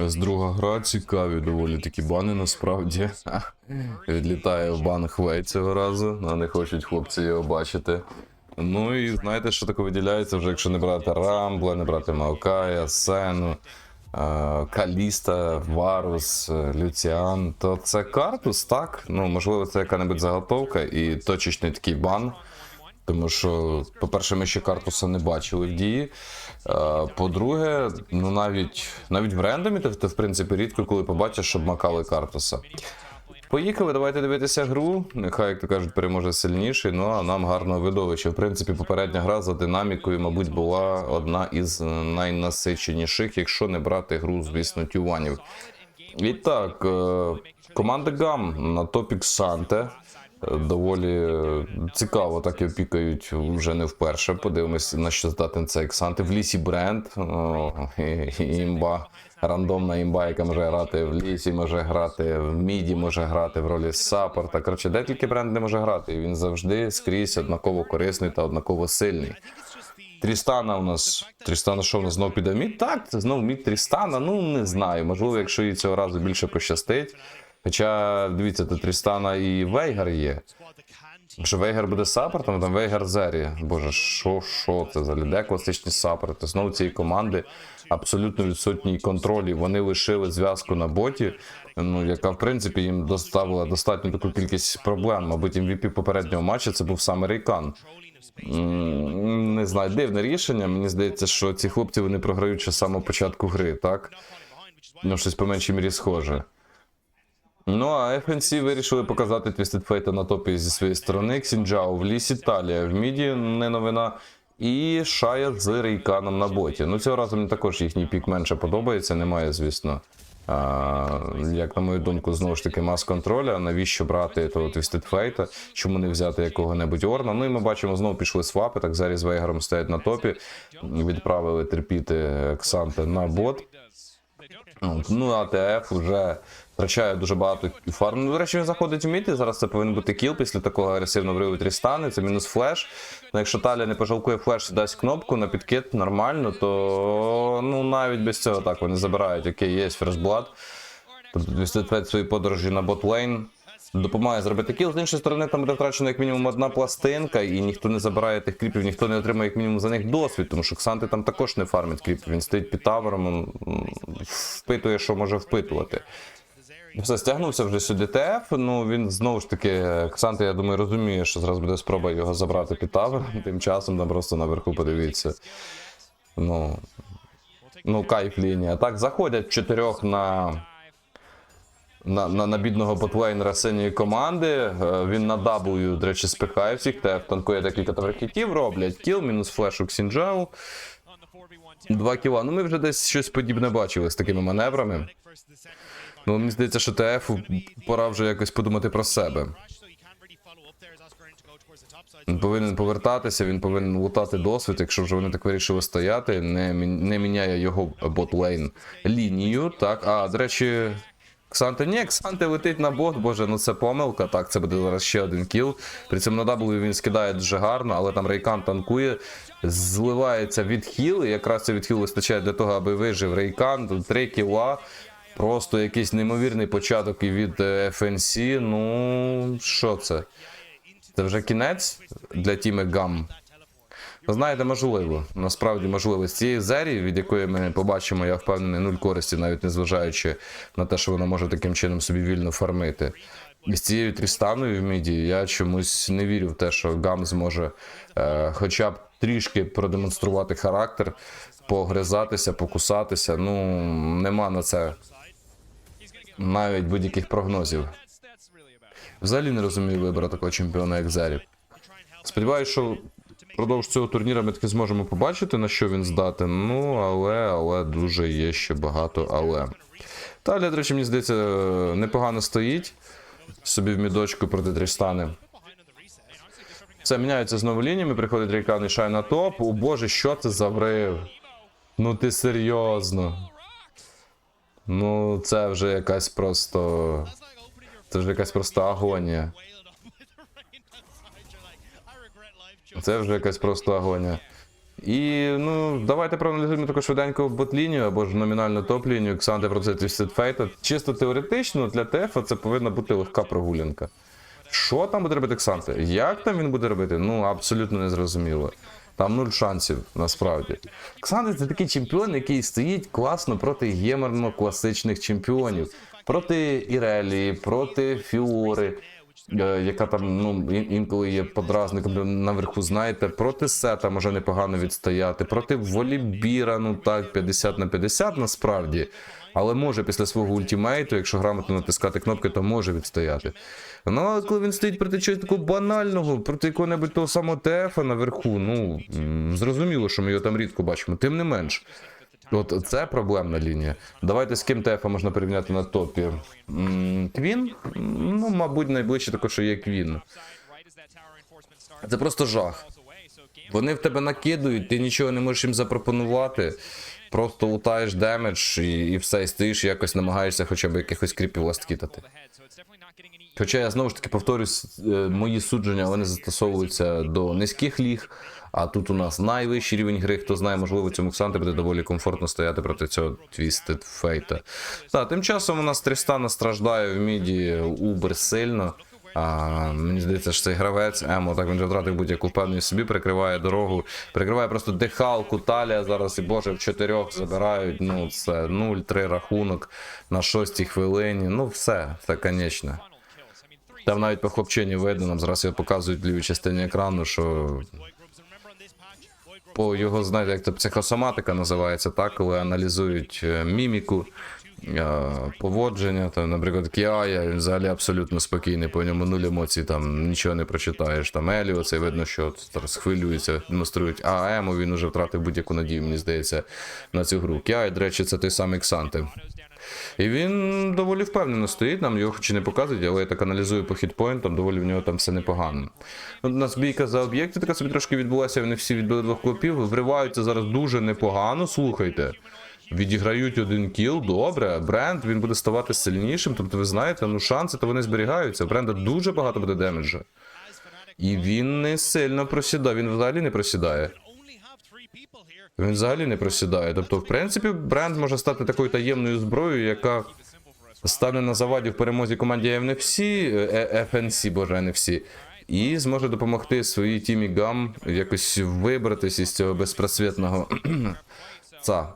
З друга гра цікаві доволі такі бани насправді. Відлітає в бан Хвей цього разу, а не хочуть хлопці його бачити. Ну і знаєте, що таке виділяється, вже якщо не брати Рамбла, не брати Маокая, Сену, Каліста, Варус, Люціан, то це картус, так? Ну, можливо, це яка-небудь заготовка і точечний такий бан. Тому що, по-перше, ми ще картуса не бачили в дії. Е, По-друге, ну навіть навіть в рендомі ти, ти в принципі рідко коли побачиш, щоб макали картуса. Поїхали, давайте дивитися гру. Нехай, як то кажуть, переможе сильніший. Ну а нам гарного видовища. В принципі, попередня гра за динамікою, мабуть, була одна із найнасиченіших, якщо не брати гру, звісно, тюванів. І так, е, команда Гам на топік Санте. Доволі е, цікаво, так і опікають вже не вперше. Подивимось, на що здатен цей Ксанти. В лісі бренд. О, імба. Рандомна імба, яка може грати в лісі, може грати в міді, може грати в ролі саппорта. Коротше, де тільки бренд не може грати. І він завжди скрізь однаково корисний та однаково сильний. Трістана у нас. Трістана, що в нас знов піде мід? Так, це знов мід Трістана. Ну не знаю. Можливо, якщо їй цього разу більше пощастить. Хоча, дивіться, тут Трістана і Вейгар є. Що Вейгар буде саппортом, там Вейгар Зері. Боже, що, що це за людей класичні саппорти? Знову цієї команди абсолютно відсутній контролі. Вони лишили зв'язку на боті, ну яка в принципі їм доставила достатньо таку кількість проблем. Мабуть, MVP попереднього матчу це був саме Рейкан. Не знаю, дивне рішення. Мені здається, що ці хлопці вони програють ще з самого початку гри, так? Ну, щось по меншій мірі схоже. Ну а FNC вирішили показати Twisted Fate на топі зі своєї сторони. Ксінджао в лісі, Талія в міді, не новина. І Шая з Рейканом на боті. Ну, цього разу мені також їхній пік менше подобається. Немає, звісно. А, як на мою думку, знову ж таки, мас контроля. Навіщо брати того Twisted Fate? Чому не взяти якого-небудь Орна? Ну і ми бачимо, знову пішли свапи. Так зараз Вейгаром стоять на топі. Відправили терпіти Ксанте на бот. Ну, АТФ ТФ вже втрачає дуже багато фарм. Ну, до речі, він заходить в міти. Зараз це повинен бути кіл після такого агресивного вриву Трістани. Це мінус флеш. Ну, якщо Таля не пожалкує флеш дасть кнопку на підкид нормально, то ну навіть без цього так вони забирають. Окей, є ферзблад. Тобто 205 свої подорожі на ботлейн. Допомагає зробити кіл. З іншої сторони, там буде втрачена як мінімум одна пластинка, і ніхто не забирає тих кріпів, ніхто не отримає як мінімум за них досвід, тому що Ксанти там також не фармить кріпів. Він стоїть під тавером, впитує, що може впитувати. Все, стягнувся вже сюди ТФ. Ну він знову ж таки, Ксанти, я думаю, розуміє, що зараз буде спроба його забрати під тавер. Тим часом там просто наверху подивіться. Ну, ну кайф лінія. Так, заходять чотирьох на на, на, на бідного ботлейнера синьої команди. Е, Він на W, до речі, спихає всіх. ТФ танкує декілька таверхітів, роблять кіл, мінус флеш у Ксінджау. Два кіла. Ну ми вже десь щось подібне бачили з такими маневрами. Ну, мені здається, що ТФ пора вже якось подумати про себе. Він повинен повертатися, він повинен лутати досвід, якщо вже вони так вирішили стояти, не, не міняє його ботлейн лінію. Так, а до речі, Ксанте, ні, Ксанте летить на бот, боже, ну це помилка. Так, це буде зараз ще один кіл. При цьому на W він скидає дуже гарно, але там Рейкан танкує, зливається від хіл, і якраз цей відхил вистачає для того, аби вижив Рейкан. Три кіла. Просто якийсь неймовірний початок і від е, FNC. Ну, що це? Це вже кінець для тіми Гам. Ви знаєте, можливо. Насправді можливо. З цієї зері, від якої ми побачимо, я впевнений, нуль користі, навіть не зважаючи на те, що вона може таким чином собі вільно фармити. І з цією Трістаною в міді я чомусь не вірю в те, що Гам зможе е, хоча б трішки продемонструвати характер, погризатися, покусатися. Ну, нема на це навіть будь-яких прогнозів. Взагалі не розумію вибору такого чемпіона, як Зері. Сподіваюсь, що впродовж цього турніра ми таки зможемо побачити, на що він здатен. Ну, але, але дуже є ще багато але. Талія, до речі, мені здається, непогано стоїть собі в мідочку проти Трістани. Все, міняються знову лініями, приходить Рейкан і Шай на топ. О боже, що це за врив? Ну ти серйозно. Ну, це вже якась просто. Це вже якась просто агонія. Це вже якась просто агонія. І ну, давайте проаналізуємо таку швиденько ботлінію або ж номінальну топ-лінію Ксанти проти Fate. Чисто теоретично для ТФ це повинна бути легка прогулянка. Що там буде робити Ксанте? Як там він буде робити? Ну абсолютно незрозуміло. Там нуль шансів насправді. Ксанте це такий чемпіон, який стоїть класно проти геморно класичних чемпіонів. Проти Ірелії, проти Фіори, яка там ну, інколи є подразником наверху, знаєте, проти Сета може непогано відстояти, проти Волібіра, ну так, 50 на 50 насправді. Але може після свого ультимейту, якщо грамотно натискати кнопки, то може відстояти. Ну, але коли він стоїть проти чогось такого банального, проти якого-небудь того самого ТФ наверху, ну зрозуміло, що ми його там рідко бачимо. Тим не менш. От це проблемна лінія. Давайте з ким ТФ можна порівняти на топі. Квін? Ну, мабуть, найближче також що є Квін. Це просто жах. Вони в тебе накидують, ти нічого не можеш їм запропонувати. Просто лутаєш демедж і, і все, і стоїш, і якось намагаєшся хоча б якихось кріпів ласткітати. Хоча я знову ж таки повторюсь, е, мої судження вони застосовуються до низьких ліг. А тут у нас найвищий рівень гри. Хто знає, можливо, цьому Ксанти буде доволі комфортно стояти проти цього Twisted Fate. Так, тим часом у нас Трістана страждає в міді убер сильно. А, мені здається, що цей гравець Емо, так він вже втратив будь-яку впевненість собі, прикриває дорогу, прикриває просто дихалку, талія зараз і боже в чотирьох забирають. Ну, це 0-3 рахунок на шостій хвилині. Ну, все, це конечно. Там навіть по хлопчині видно, нам зараз його показують в лівій частині екрану, що по його, знаєте, як це психосоматика називається, так, коли аналізують е, міміку, е, поводження, там, наприклад, Кіая, він взагалі абсолютно спокійний, по ньому нуль емоцій, там нічого не прочитаєш. Там Еліо, це видно, що зараз хвилюється, демонструють. А Емо він уже втратив будь-яку надію, мені здається, на цю гру. Кіай, до речі, це той самий Ксанте. І він доволі впевнено стоїть, нам його хоч і не показують, але я так аналізую по хітпоінтам, доволі в нього там все непогано. Ну, У нас бійка за об'єкти така собі трошки відбулася, вони всі відбили двох клопів, вриваються зараз дуже непогано, слухайте. Відіграють один кіл, добре. Бренд він буде ставати сильнішим. Тобто, ви знаєте, ну шанси то вони зберігаються. Бренда дуже багато буде демеджа. І він не сильно просідає, він взагалі не просідає. Він взагалі не просідає. Тобто, в принципі, бренд може стати такою таємною зброєю, яка стане на заваді в перемозі команді NFC, е, FNC, боже, NFC, і зможе допомогти своїй тімі Гам якось вибратися із цього безпросвітного ца.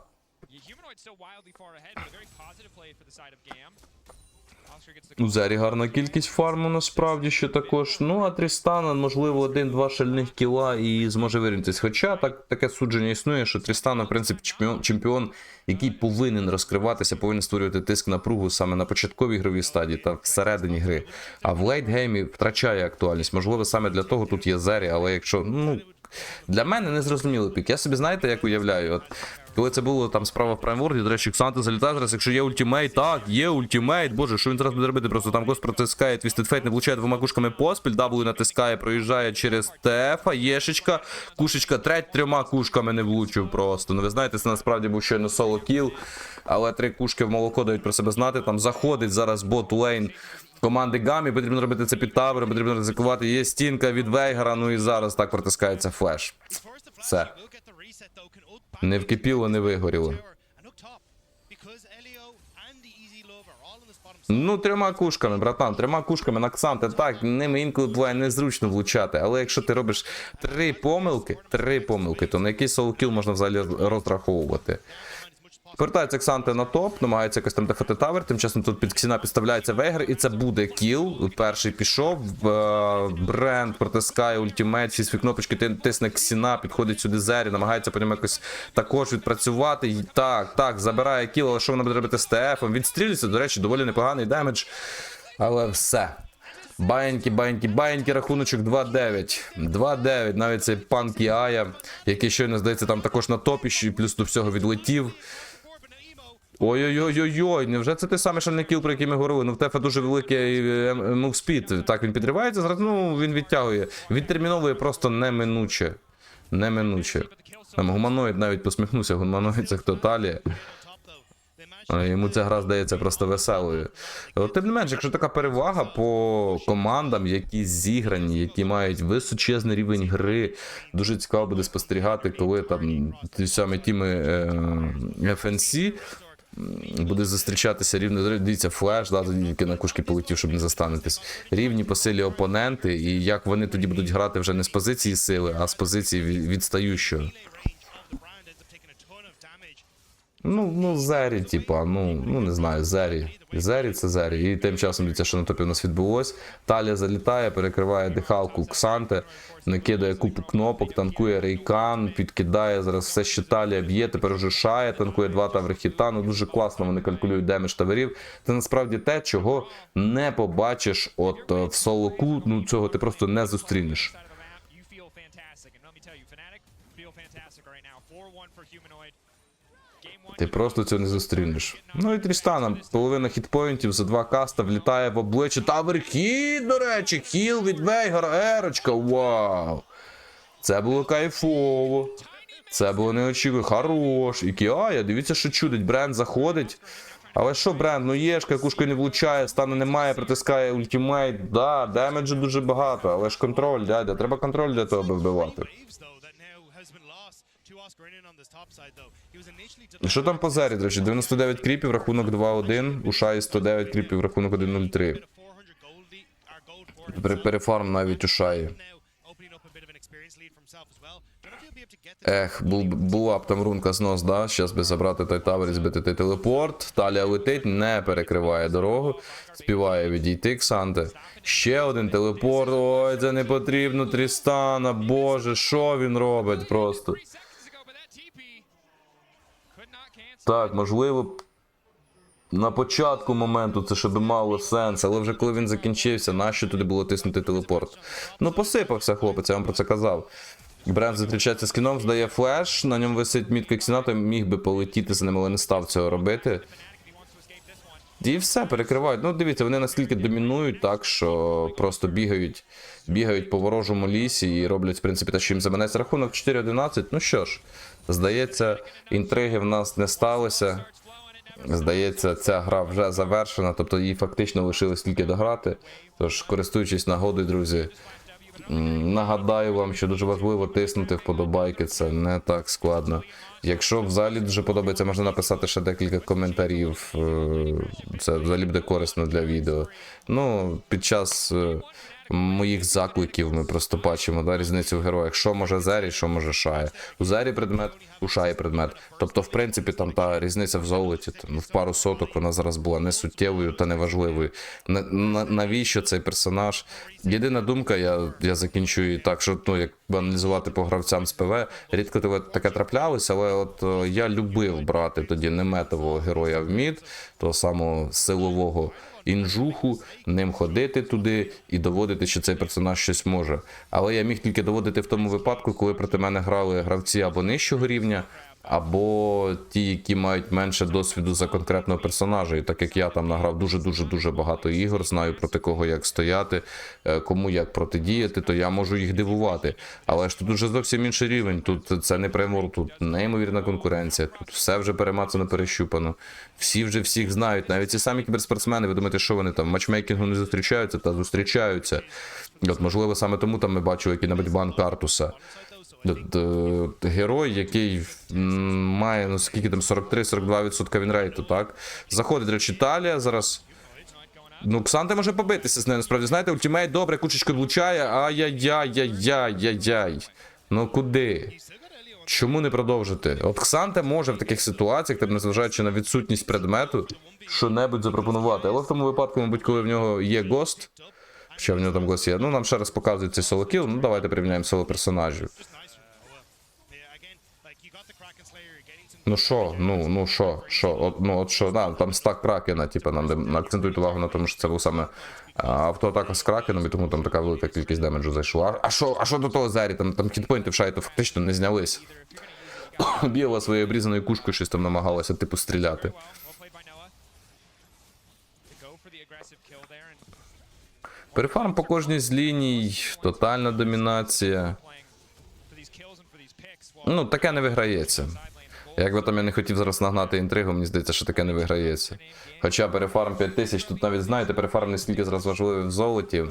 У Зері гарна кількість фарму насправді ще також. Ну а Трістана, можливо, один-два шальних кіла і зможе вирівнятися. Хоча так, таке судження існує, що Трістана, в принципі, чемпіон, чемпіон, який повинен розкриватися, повинен створювати тиск напругу саме на початковій ігровій стадії та всередині гри. А в лейтгеймі втрачає актуальність. Можливо, саме для того тут є Зері, але якщо. ну... Для мене не зрозуміло пік. Я собі знаєте, як уявляю. От коли це було там справа в праймворді, до речі, Ксанти залітає зараз, якщо є ультимейт, так, є ультимейт, боже, що він зараз буде робити? Просто там Гос протискає, Twisted Fate не влучає двома кушками поспіль, W натискає, проїжджає через ТФ, Єшечка, кушечка треть трьома кушками не влучив просто. Ну ви знаєте, це насправді був щойно соло кіл, але три кушки в молоко дають про себе знати, там заходить зараз бот лейн. Команди Гамі потрібно робити це під табори, потрібно ризикувати. Є стінка від Вейгара, ну і зараз так протискається флеш. Все. Не вкипіло, не вигоріло. Ну, трьома кушками, братан, трьома кушками на Ксанте. Так, ними інколи буває незручно влучати. Але якщо ти робиш три помилки, три помилки, то на який солокіл можна взагалі розраховувати. Повертається Ксанте на топ, намагається якось там дефати тавер. Тим часом тут під Ксіна підставляється Вейгер, і це буде кіл. Перший пішов. Е, Бренд протискає ультимейт, всі свої кнопочки тисне Ксіна, підходить сюди Зері, намагається по ньому якось також відпрацювати. І Так, так, забирає кіл, але що вона буде робити з ТФом? Відстрілюється, до речі, доволі непоганий демедж. Але все. Баєнькі, баєнькі, баєнькі, рахуночок 2-9. 2-9. Навіть цей пан Кіая, який щойно здається там також на топі, й плюс до всього відлетів. Ой-ой-ой-ой-ой, невже це той самий шальний кіл, про який ми говорили? Ну в Тефа дуже великий мувспід. Так, він підривається, зараз ну він відтягує. Відтерміновує просто неминуче. Неминуче. Там гуманоїд навіть посміхнувся, гуманоїд це хто талія. Е, Йому ця гра здається просто веселою. От, тим не менш, якщо така перевага по командам, які зіграні, які мають височезний рівень гри, дуже цікаво буде спостерігати, коли там ті самі тіми е, FNC м, буде зустрічатися рівно. Дивіться, флеш, да, тільки на кушки полетів, щоб не застанетись. Рівні по силі опоненти, і як вони тоді будуть грати вже не з позиції сили, а з позиції від- відстаючого. Ну, ну, Зері, типа, ну, ну не знаю, Зері. Зері це Зері. І тим часом дивіться, що на топі у нас відбулось. Талія залітає, перекриває дихалку Ксанте, накидає купу кнопок, танкує Рейкан, підкидає зараз все, що Талія б'є, тепер вже шає, танкує два таври. Ну дуже класно вони калькулюють демедж таверів. Це насправді те, чого не побачиш от е, в солоку. Ну цього ти просто не зустрінеш. Ти просто цього не зустрінеш. Ну і Трістана, половина хітпоінтів за два каста влітає в обличчя. Тавер хід, до речі, хіл від Вейгара, ерочка, вау! Це було кайфово. Це було неочікувано. Хорош. І Кіая, дивіться, що чудить. Бренд заходить. Але що, бренд, ну єшка, кушка не влучає, стану немає, притискає ультимейт. Да, демеджу дуже багато, але ж контроль, дядя. Треба контроль для того, вбивати. Що там по зері, до речі? 99 кріпів, рахунок 2-1, у Шаї 109 кріпів, рахунок 1-0-3. a 400 gold, lead, or gold for Пере- Перефарм навіть у Шаї. Ех, був, була б там рунка знос, да? Щас би забрати той тавер і збити той телепорт. Талія летить, не перекриває дорогу, співає відійти Ксанте. Ще один телепорт. Ой, це не потрібно Трістана. Боже, що він робить просто. Так, можливо, на початку моменту це ще би мало сенс, але вже коли він закінчився, нащо туди було тиснути телепорт? Ну, посипався хлопець, я вам про це казав. Бренд зустрічається з кіном, здає флеш, на ньому висить мітка ксіната, міг би полетіти за ним, але не став цього робити. І все, перекривають. Ну, дивіться, вони наскільки домінують, так що просто бігають, бігають по ворожому лісі і роблять, в принципі, те, що їм заманеться. Рахунок 4-11. Ну що ж, здається, інтриги в нас не сталося. Здається, ця гра вже завершена, тобто їй фактично лишилось тільки дограти. Тож, користуючись нагодою, друзі, нагадаю вам, що дуже важливо тиснути вподобайки, це не так складно. Якщо взагалі дуже подобається, можна написати ще декілька коментарів. е, Це взагалі буде корисно для відео. Ну, під час е, моїх закликів ми просто бачимо да, різницю в героях. Що може Зері, що може Шає. У Зері предмет, у Шаї предмет. Тобто, в принципі, там та різниця в золоті, там, в пару соток вона зараз була не суттєвою та неважливою. На, на, навіщо цей персонаж? Єдина думка, я, я закінчую так, що ну, як аналізувати по гравцям з ПВ, рідко таке- таке траплялося, але от е, я любив брати тоді неметового героя в мід, того самого силового інжуху, ним ходити туди і доводити, що цей персонаж щось може. Але я міг тільки доводити в тому випадку, коли проти мене грали гравці або нижчого рівня, або ті, які мають менше досвіду за конкретного персонажа. І так як я там награв дуже дуже багато ігор, знаю проти кого як стояти, е, кому як протидіяти, то я можу їх дивувати. Але ж тут уже зовсім інший рівень. Тут це не преймор, тут неймовірна конкуренція. Тут все вже перемацано, перещупано. Всі вже всіх знають. Навіть ці самі кіберспортсмени, ви думаєте, що вони там в матчмейкінгу не зустрічаються та зустрічаються. От можливо саме тому там ми бачили який-небудь бан Картуса. Герой, який має ну скільки там 43-42% вінрейту, так? Заходить, речі, Талія зараз. Ну, Ксанте може побитися з нею, насправді. Знаєте, ультимейт добре, кучечко влучає. Ай-яй-яй-яй-яй-яй. Ну куди? Чому не продовжити? От Ксанте може в таких ситуаціях, так незважаючи на відсутність предмету, що-небудь запропонувати. Але в тому випадку, мабуть, коли в нього є гост, що в нього там є. Ну, нам ще раз показують цей соло-кіл, ну давайте порівняємо соло персонажів. Ну що, ну, ну що, що, от, ну от що, да, там стак кракена, типу, нам акцентують увагу на тому, що це був саме автоатака з кракеном, і тому там така велика кількість демеджу зайшла. А що, а що до того Зері? Там, там хітпойнти в шайту фактично не знялись. Біла своєю обрізаною кушкою щось там намагалася, типу, стріляти. Перефарм по кожній з ліній, тотальна домінація. Ну, таке не виграється. Як би там я не хотів зараз нагнати інтригу, мені здається, що таке не виграється. Хоча перефарм 5000, тут навіть знаєте, перефарм не стільки зараз важливий в золоті,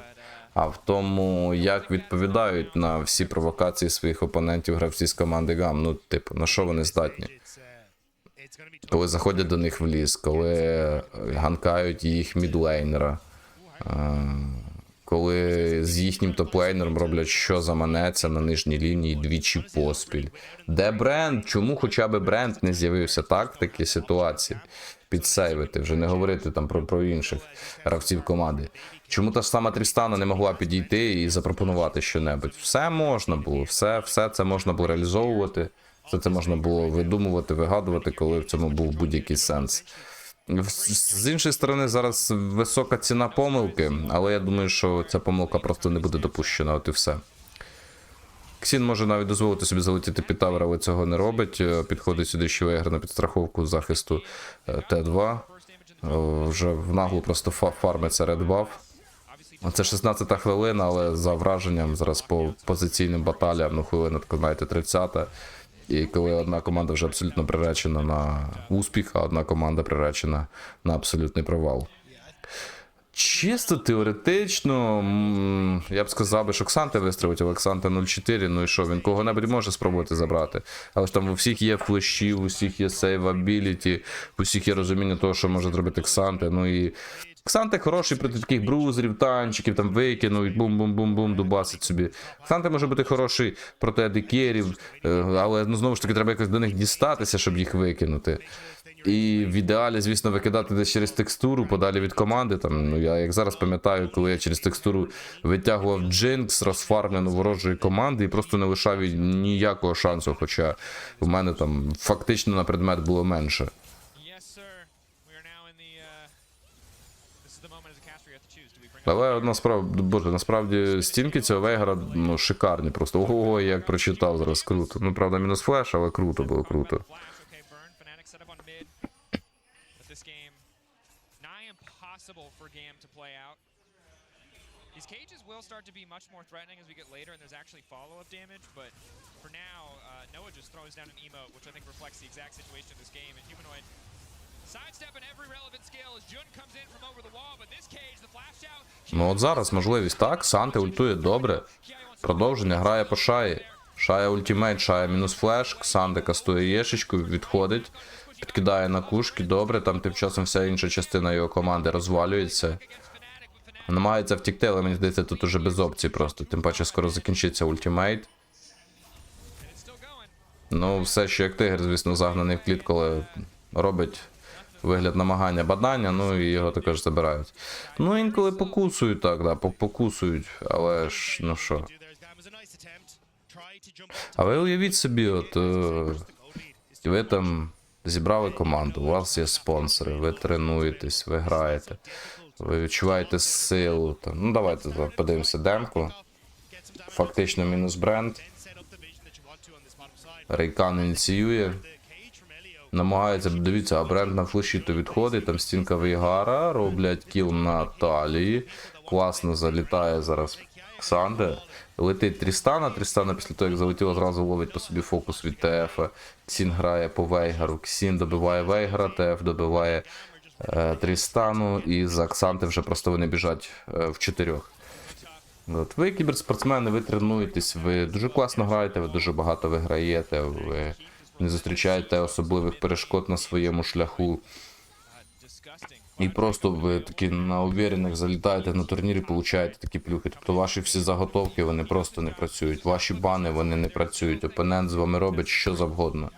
а в тому, як відповідають на всі провокації своїх опонентів гравці з команди ГАМ. Ну, типу, на що вони здатні? Коли заходять до них в ліс, коли ганкають їх мідлейнера, коли з їхнім топлейнером роблять, що заманеться на нижній лінії двічі поспіль. Де бренд? Чому хоча б бренд не з'явився так в такій ситуації? Підсейвити, вже не говорити там про, про інших гравців команди. Чому та ж сама Трістана не могла підійти і запропонувати щонебудь? Все можна було, все, все це можна було реалізовувати, все це можна було видумувати, вигадувати, коли в цьому був будь-який сенс. З іншої сторони, зараз висока ціна помилки, але я думаю, що ця помилка просто не буде допущена, от і все. Ксін може навіть дозволити собі залетіти під тавер, але цього не робить. Е, Підходить сюди ще виграна підстраховку захисту е, Т2. Е, Вже в наглу просто фармиться Buff. Це 16 хвилина, але за враженням зараз по позиційним баталіям, ну хвилина, знаєте, 30 І коли одна команда вже абсолютно приречена на успіх, а одна команда приречена на абсолютний провал. Чисто теоретично, я б сказав що Ксанте вистрілить, але Ксанте 0-4, ну і що, він кого-небудь може спробувати забрати. Але ж там у всіх є флеші, у всіх є сейвабіліті, у всіх є розуміння того, що може зробити Ксанте. Ну і Ксанте хороший проти таких брузерів, танчиків, там викинув і бум-бум-бум-бум, дубасить собі. Ксанте може бути хороший проти адикерів, е, але ну знову ж таки треба якось до них дістатися, щоб їх викинути. І в ідеалі, звісно, викидати десь через текстуру подалі від команди. Там, ну я як зараз пам'ятаю, коли я через текстуру витягував Джинкс, розфармлену ворожої команди, і просто не лишав їй ніякого шансу. Хоча в мене там фактично на предмет було менше. Але насправді, боже, насправді стінки цього вейгера ну, шикарні просто. Ого, як прочитав зараз круто. Ну, правда, мінус флеш, але круто було круто. These cages will start to be much more threatening as we get later, and there's actually follow-up damage. But for now, uh, Noah just throws down an emote, which I think reflects the exact situation of this game. And Humanoid Ну от зараз можливість так, Санте ультує добре. Продовження грає по шаї. Шая ультимейт, шая мінус флеш, Ксанде кастує єшечку, відходить, підкидає на кушки, добре, там тим часом вся інша частина його команди розвалюється. Намагається втікти, але мені здається, тут уже без опцій просто. Тим паче скоро закінчиться ультимейт. Ну, все ще як тигр, звісно, загнаний в клітку, але робить вигляд намагання бадання, ну і його також забирають. Ну, інколи покусують так, да, покусують, але ж, ну що. А ви уявіть собі, от е, lead. Is ви там зібрали команду, у вас є спонсори, ви тренуєтесь, ви граєте, ви відчуваєте силу. Там. Ну давайте подивимося демку. Фактично мінус бренд. Рейкан ініціює. Намагається, дивіться, а бренд на флеші то відходить, там стінка Вейгара, роблять кіл на талії. Класно залітає зараз Ксанде. Летить Трістана. Трістана після того, як залетіло, зразу ловить по собі фокус від ТФ. Ксін грає по Вейгару. Ксін добиває Вейгара, ТФ добиває е, Трістану, і за Ксанте вже просто вони біжать е, в чотирьох. От, ви кіберспортсмени, ви тренуєтесь, ви дуже класно граєте, ви дуже багато виграєте, ви не зустрічаєте особливих перешкод на своєму шляху. І просто ви такі на увірених залітаєте на турнірі, получаєте такі плюхи. Тобто ваші всі заготовки вони просто не працюють. Ваші бани вони не працюють. Опонент з вами робить що завгодно.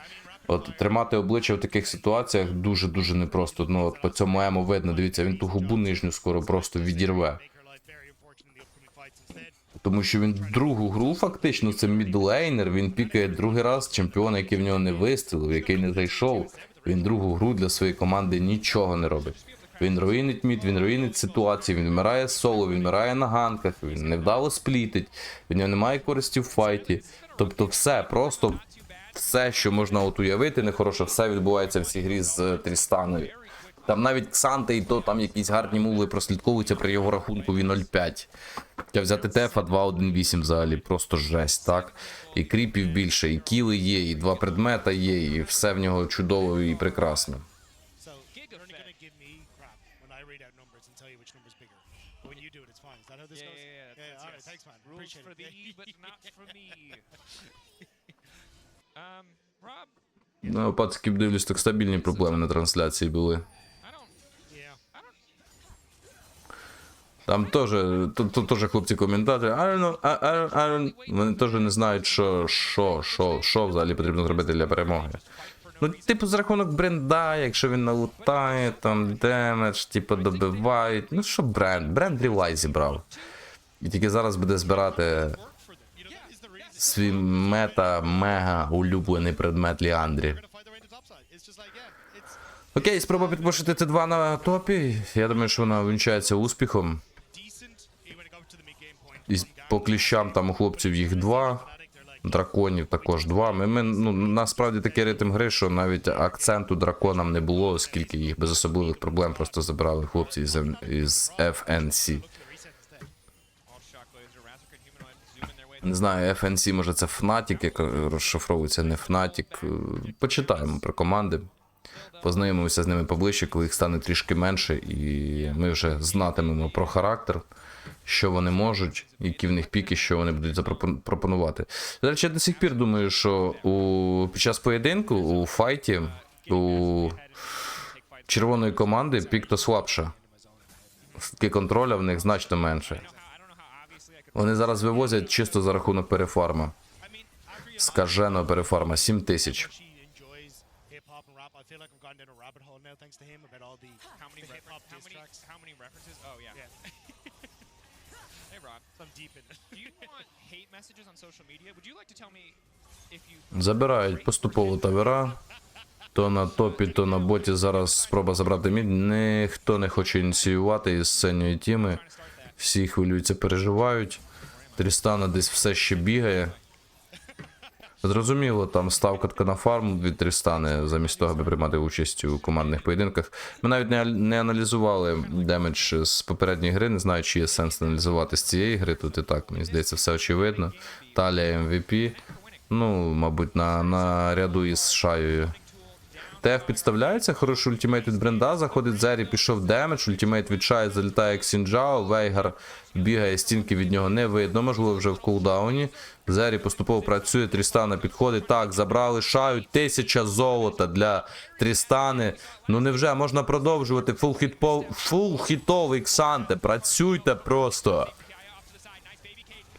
От тримати обличчя в таких ситуаціях дуже дуже непросто. Ну от по цьому ему видно, дивіться, він ту губу нижню скоро просто відірве. Тому що він другу гру, фактично, це мідлейнер, він пікає другий раз чемпіона, який в нього не вистрілив, який не зайшов. Він другу гру для своєї команди нічого не робить. Він руїнить мід, він руїнить ситуацію, він вмирає соло, він вмирає на ганках, він невдало сплітить, в нього немає користі в файті. Тобто все, просто все, що можна от уявити, нехороше, все відбувається в цій грі з Трістаною. Там навіть Ксанте і то там якісь гарні муви прослідковуються при його рахунку він 0,5. Хоча взяти Тефа 2.1.8 взагалі, просто жесть, так? І кріпів більше, і кіли є, і два предмета є, і все в нього чудово і прекрасно. Um, Ну, пациків дивлюсь, так стабільні проблеми на трансляції були. Там теж, тут теж хлопці коментатори, I don't know, I, I, I don't... вони теж не знають, що, що, що, що взагалі потрібно зробити для перемоги. Ну, типу, за рахунок бренда, якщо він налутає, там демедж, типу, добивають. Ну що бренд? Бренд рілай зібрав. І тільки зараз буде збирати свій мета мега улюблений предмет Ліандрі. Окей, спроба підпушити Т2 на топі. Я думаю, що вона вінчається успіхом. По кліщам там у хлопців їх два. Драконів також два. Ми, ми, ну, насправді такий ритм гри, що навіть акценту драконам не було, оскільки їх без особливих проблем просто забирали хлопці із, із FNC. Не знаю, FNC, може це Fnatic, як розшифровується, не Fnatic. Почитаємо про команди. Познайомимося з ними поближче, коли їх стане трішки менше, і ми вже знатимемо про характер, що вони можуть, які в них піки, що вони будуть запропонувати. До речі, я до сих пір думаю, що у, під час поєдинку у файті у червоної команди пік то слабша. Таки контроля в них значно менше. Вони зараз вивозять чисто за рахунок перефарма. Скажено перефарма 7 тисяч. Hey Rob, so I'm deep in it. do you want hate messages on social media? Would you like to tell me if you? Забирають поступово тавера. То на топі, то на боті зараз спроба забрати мід. Ніхто не хоче ініціювати із синьої тіми. Всі хвилюються, переживають. Трістана десь все ще бігає. Зрозуміло, там ставка на фарм від Трістани, замість того, аби приймати участь у командних поєдинках. Ми навіть не, не аналізували демедж з попередньої гри, не знаю, чи є сенс аналізувати з цієї гри. Тут і так, мені здається, все очевидно. Талія MVP. Ну, мабуть, на, на ряду із Шаєю. ТФ підставляється, хороший ультимейт від бренда, заходить Зері, пішов демедж, ультимейт від Шай залітає як Сінджао, Вейгар бігає, стінки від нього не видно, можливо, вже в кулдауні. Зері поступово працює, Трістана підходить. Так, забрали Шаю, тисяча золота для Трістани. Ну невже можна продовжувати фул хітпол, фул Ксанте, працюйте просто.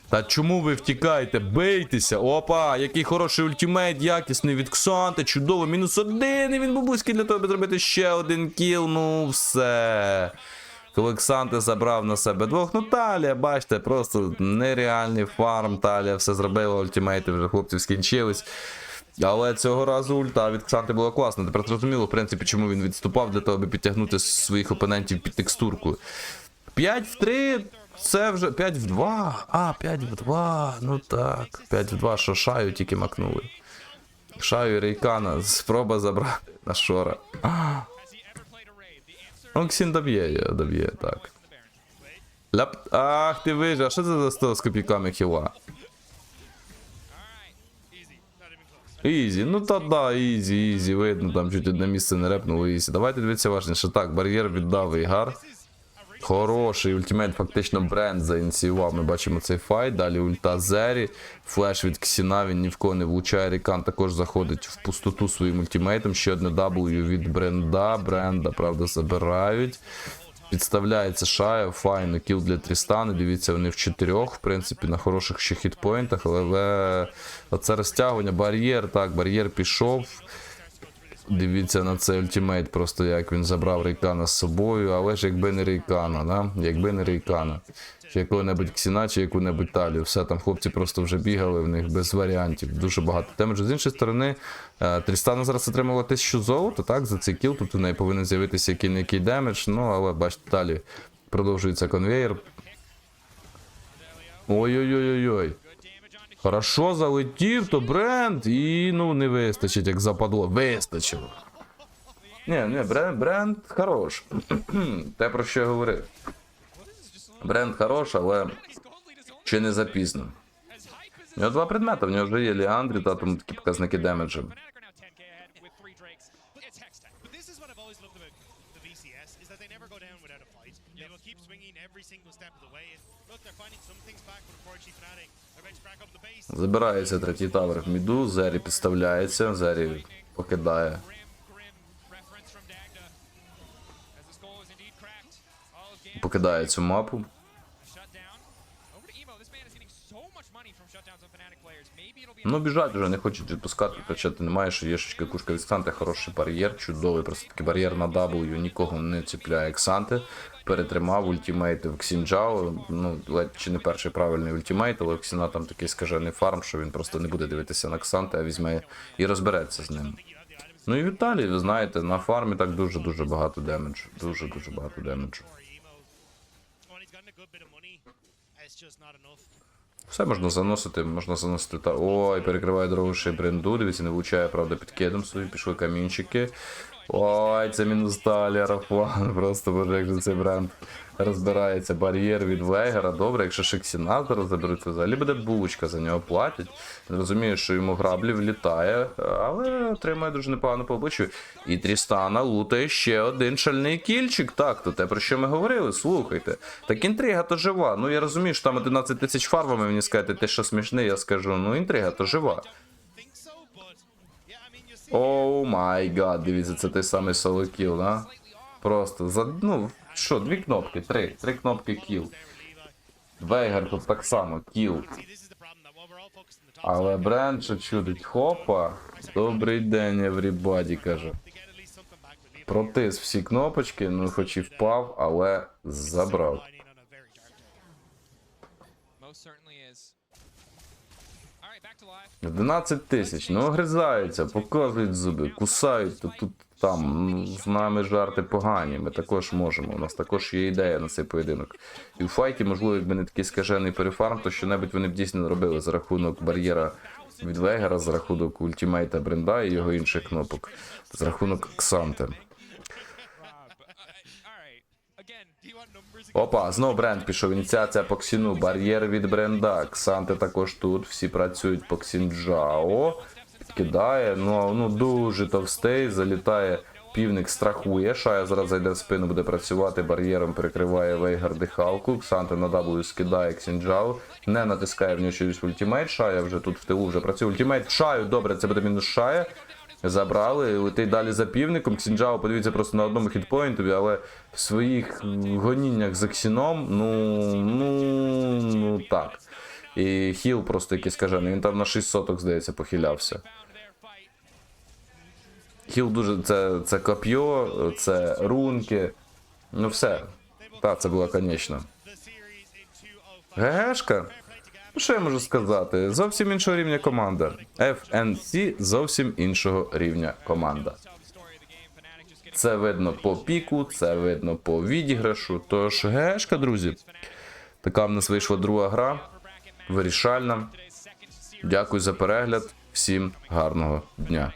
Та чому ви втікаєте? Бийтеся! Опа, який хороший ультимейт, якісний від Ксанте, чудово, мінус один, і він був близький для того, аби зробити ще один кіл. Ну все. Коли Ксанте забрав на себе двох, ну Талія, бачите, просто нереальний фарм. Талія все зробила, ультимейти вже хлопців скінчились. Але цього разу ульта від Ксанти була класна. Тепер зрозуміло, в принципі, чому він відступав для того, аби підтягнути своїх опонентів під текстурку. 5 в 3, це вже 5 в 2. А, 5 в 2. Ну так. 5 в 2, що шаю тільки макнули. Шаю і Рейкана. Спроба забрати на Шора. А, Оксін доб'є, доб'є, так. Ляп. Ах, ти вижив, а що це за 100 з копійками хіла? Ізі, ну та да, ізі, ізі, видно, там чуть одне місце не репнуло ізі. Давайте дивіться важніше. Так, бар'єр віддав Ігар. Хороший ультимейт, фактично бренд заініціював. Ми бачимо цей файт. Далі ульта Зері. Флеш від Ксіна, він ні в кого не влучає. Рікан також заходить в пустоту своїм ультимейтом. Ще одне W від бренда. Бренда, правда, забирають. Підставляється Шая, файно, кіл для Трістани. Дивіться, вони в чотирьох, в принципі, на хороших ще хітпоінтах, але оце розтягування, бар'єр, так, бар'єр пішов. Дивіться на цей ультимейт, просто як він забрав Рейкана з собою, але ж якби не Рейкана, да? якби не Рейкана. Чи якого-небудь Ксіна, чи яку-небудь талію. Все, там хлопці просто вже бігали, в них без варіантів. Дуже багато демеджу. З іншої сторони, е, Трістана зараз отримала 1000 золота, так, за цей кіл. Тут у неї повинен з'явитися який не який демедж. Ну, але бачите, далі продовжується конвейер. Ой-ой-ой-ой-ой. Хорошо залетів, то бренд, і ну не вистачить, як западло. Вистачило. Ні, ні, бренд, бренд хорош. Те, про що я говорив. Бренд хорош, але чи не запізно. У нього два предмети, в нього вже є Ліандрі, та тому такі показники демеджу. Fnatic are now 10k ahead with three Drakes. It's Hextech. But this is that they never go down without a fight. They will keep swinging every single step of the way. And look, they're finding some things back, but unfortunately Fnatic are about to crack up the base. Забирається третій тавер в міду, Зері підставляється, Зері покидає. Покидає цю reference Ну, біжать вже, не хочуть відпускати, кричати немає, що є шечка кушка від Ксанти, хороший бар'єр, чудовий, просто такий бар'єр на W, нікого не ціпляє Ксанти. Перетримав ультимейт в Ксінджао, ну, ледь чи не перший правильний ультимейт, але Ксіна там такий скажений фарм, що він просто не буде дивитися на Ксанти, а візьме і розбереться з ним. Ну і Віталій, ви знаєте, на фармі так дуже-дуже багато демеджу. Дуже-дуже багато демеджу. Все можна заносити, можна заносити та. Ой, перекриває дорогу бренду. Дивіться, не влучає, правда, під кедом свої, пішли камінчики. Ой, це мінус Арафан. Просто боже, як же цей бренд розбирається. Бар'єр від Вейгера. Добре, якщо Шексіна зараз заберуть, взагалі буде булочка, за нього платять. Він розуміє, що йому граблі влітає, але отримає дуже непогано по обличчю. І Трістана лутає ще один шальний кільчик. Так, то те, про що ми говорили, слухайте. Так інтрига то жива. Ну я розумію, що там 11 тисяч фарбами, мені скажете, те, що смішне, я скажу, ну інтрига то жива. Оу май гад, дивіться, це той самий соло-кіл, да? Просто за, ну, що, дві кнопки, три, три кнопки кіл. Вейгер тут так само, кіл. Але бренд що чудить, хопа. Добрий день, everybody, каже. Протис всі кнопочки, ну хоч і впав, але забрав. 11 тисяч, ну огризаються, показують зуби, кусають то тут там. Ну, з нами жарти погані. Ми також можемо. У нас також є ідея на цей поєдинок. І у файті, можливо, якби не такий скажений перефарм, то що-небудь вони б дійсно робили за рахунок бар'єра від Вегера, за рахунок ультимейта Бренда і його інших кнопок, за рахунок Ксанти. Rob, uh, all right. Again, do you want numbers? Опа, знов бренд пішов. Ініціація по Ксіну, бар'єр від бренда. Ксанти також тут. Всі працюють по Ксінджао. Підкидає. Ну, ну дуже товстий. Залітає. Півник страхує. Шая зараз зайде в спину, буде працювати. Бар'єром перекриває Вейгар дихалку. Ксанти на W скидає Ксінджао. Не натискає в нього через ультимейт. Шая вже тут в тилу вже працює. Ультимейт Шаю. Добре, це буде мінус Шая. Забрали, летить далі за півником. Ксінджао, подивіться просто на одному хітпоінтові, але в своїх гоніннях за Ксіном, ну, ну, ну так. І хіл просто якийсь скажений. Він там на 6 соток, здається, похилявся. Хіл дуже. Це, це коп'є, це рунки. Ну все. Так, це була 205. ГГшка. Ну, що я можу сказати? Зовсім іншого рівня команда. FNC зовсім іншого рівня команда. Це видно по піку, це видно по відіграшу. Тож гешка, друзі. Така в нас вийшла друга гра. Вирішальна. Дякую за перегляд. Всім гарного дня.